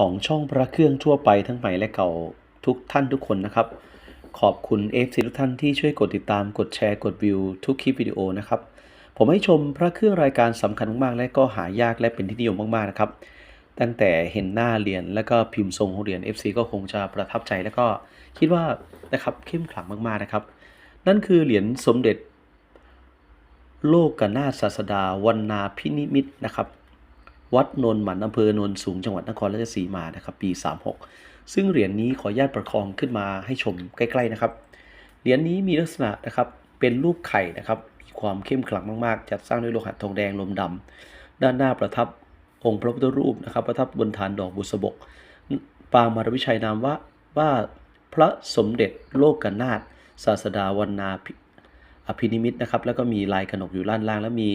ของช่องพระเครื่องทั่วไปทั้งใหม่และเก่าทุกท่านทุกคนนะครับ ขอบคุณ FC ทุกท่านที่ช่วยกดติดตามกดแชร์กดวิวทุกคลิปวิดีโอนะครับ ผมให้ชมพระเครื่องรายการสำคัญมากๆและก็หายากและเป็นที่นิยมมากๆนะครับ ตั้งแต่เห็นหน้าเหรียญและก็พิมพ์ทรงของเหรียญ FC ก็คงจะประทับใจและก็คิดว่านะครับเข้มขลังมากๆนะครับ นั่นคือเหรียญสมเด็จโลกกนาศาสดาวันนาพินิมิตนะครับ วัดโนนหมันอำเภอโนนสูงจังหวัดนครราชสีมานะครับปี 36 ซึ่งเหรียญนี้ขออนุญาตประคองขึ้นมาให้ชมใกล้ๆนะครับ เหรียญนี้มีลักษณะนะครับเป็นรูปไข่นะครับมีความเข้มขลังมากๆ จัดสร้างด้วยโลหะทองแดงลมดำด้านหน้าประทับองค์พระพุทธรูปนะครับ ประทับบนฐานดอกบุษบก ปางมารวิชัยนามว่าว่าพระสมเด็จโลกนาถศาสดาวันนาอภินิมิตนะครับ แล้วก็มีลายกระหนกอยู่ด้านล่าง แล้วมี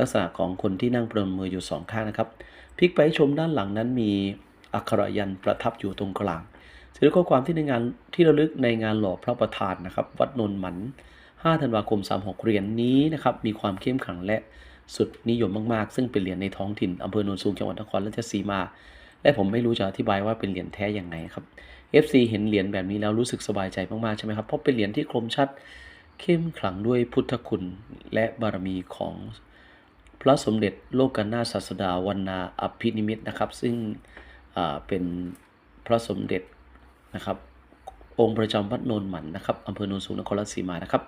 ลักษณะของคนที่นั่งประนมมืออยู่สองข้างนะครับพลิกไปชมด้านหลังนั้นมีอักขระยันประทับอยู่ตรงกลางถือข้อความที่ในงานที่ระลึกในงานหล่อพระประธานนะครับ วัดนนท์หมัน 5 ธันวาคม 36 เหรียญนี้นะครับ มีความเข้มขลังและสุดนิยมมาก ๆ ซึ่งเป็นเหรียญในท้องถิ่นอำเภอโนนสูงจังหวัดนครราชสีมา และผมไม่รู้จะอธิบายว่าเป็นเหรียญแท้อย่างไงครับ FC เห็นเหรียญแบบนี้แล้วรู้สึกสบายใจมาก ๆ ใช่ไหมครับ เพราะเป็นเหรียญที่คมชัด เข้มขลังด้วยพุทธคุณและบารมีของ พระสมเด็จโลกนาศาสดาวันนาอภินิมิตนะครับ ซึ่งเป็นพระสมเด็จนะครับ องค์ประจำวัดโนนหมันนะครับอำเภอโนนสูงนครราชสีมานะครับ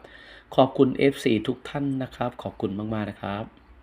ขอบคุณ FC ทุกท่านนะครับ ขอบคุณมาก ๆ นะครับ